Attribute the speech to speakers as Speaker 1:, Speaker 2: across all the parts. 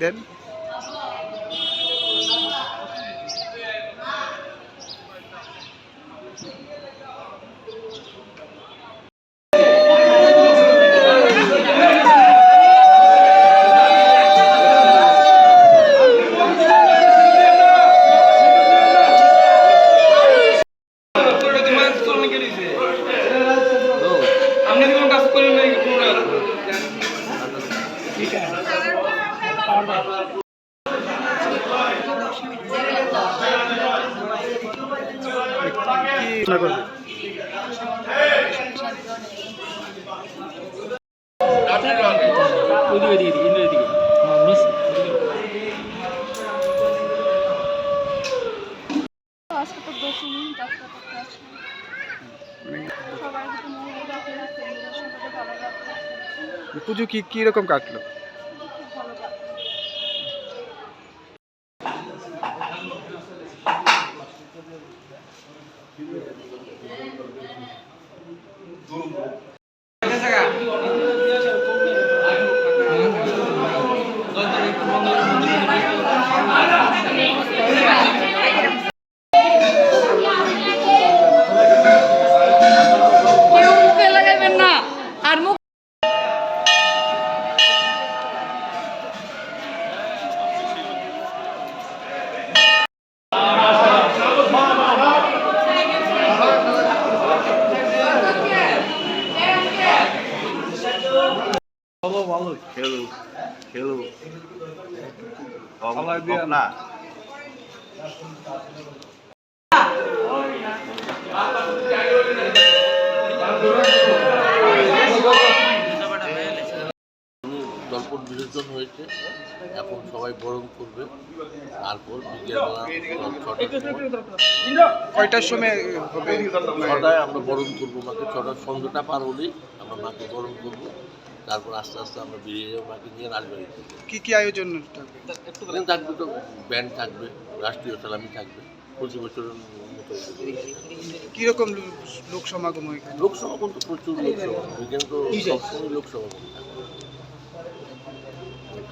Speaker 1: দেন পুজো কি কি রকম কাটলো?
Speaker 2: દૂર
Speaker 3: খেলো খেলো না
Speaker 4: দর্পণ বিসর্জন হয়েছে। এখন সবাই বরণ করবে। তারপর বিকেলবেলা
Speaker 1: কয়টার সময় হবে?
Speaker 4: ছটায় আমরা বরণ করব। মাকে ছটার সন্ধ্যাটা পার হলেই আমরা মাকে বরণ করব। তারপর আস্তে আস্তে আমরা বেরিয়ে যাব মাকে নিয়ে রাজবাড়ি থেকে
Speaker 1: কি কি আয়োজন থাকবে?
Speaker 4: এখানে থাকবে তো ব্যান্ড থাকবে রাষ্ট্রীয় সালামি থাকবে প্রতি বছরের মতো
Speaker 1: কি লোক সমাগম এখানে
Speaker 4: লোক সমাগম তো প্রচুর লোক সমাগম এখানে তো সবসময় লোক সমাগম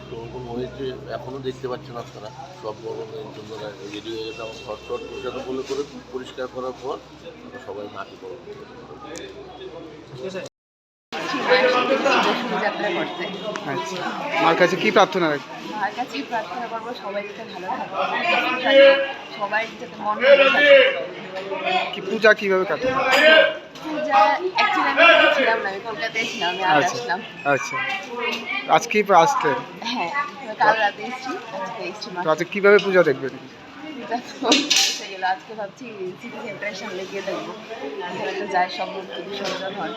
Speaker 4: সমাগম হয়েছে এখনও দেখতে পাচ্ছেন আপনারা সব বরণের জন্য রেডি হয়ে গেছে আমার ঘর পরিষ্কার বলে করে পরিষ্কার করার পর সবাই মাটি
Speaker 2: যাত্রা করতে
Speaker 1: আচ্ছা। মার কাছে কি প্রার্থনা রাখবে
Speaker 2: মার কাছে প্রার্থনা করব সবাই যাতে ভালো থাকে। সবাই যাতে মন
Speaker 1: কি পূজা কীভাবে
Speaker 2: পূজা অ্যাকচুয়ালি আমি ছিলাম না আমি কলকাতায় ছিলাম আমি আজ
Speaker 1: আচ্ছা
Speaker 2: আসলাম।
Speaker 1: আচ্ছা। আজকেই
Speaker 2: হ্যাঁ কাল রাতে এসেছি আজকে এসেছি মা।
Speaker 1: কীভাবে পূজা দেখবেন?
Speaker 2: পূজা তো গেল, আজকে ভাবছি সিটি সেন্টারের সামনে গিয়ে দেখব। হয়তো যায় সব বিসর্জন হয়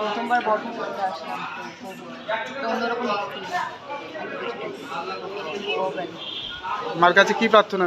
Speaker 2: প্রথমবার বর্ধমান করতে আসলাম, তো অন্যরকম।
Speaker 1: মার কাছে কি প্রার্থনা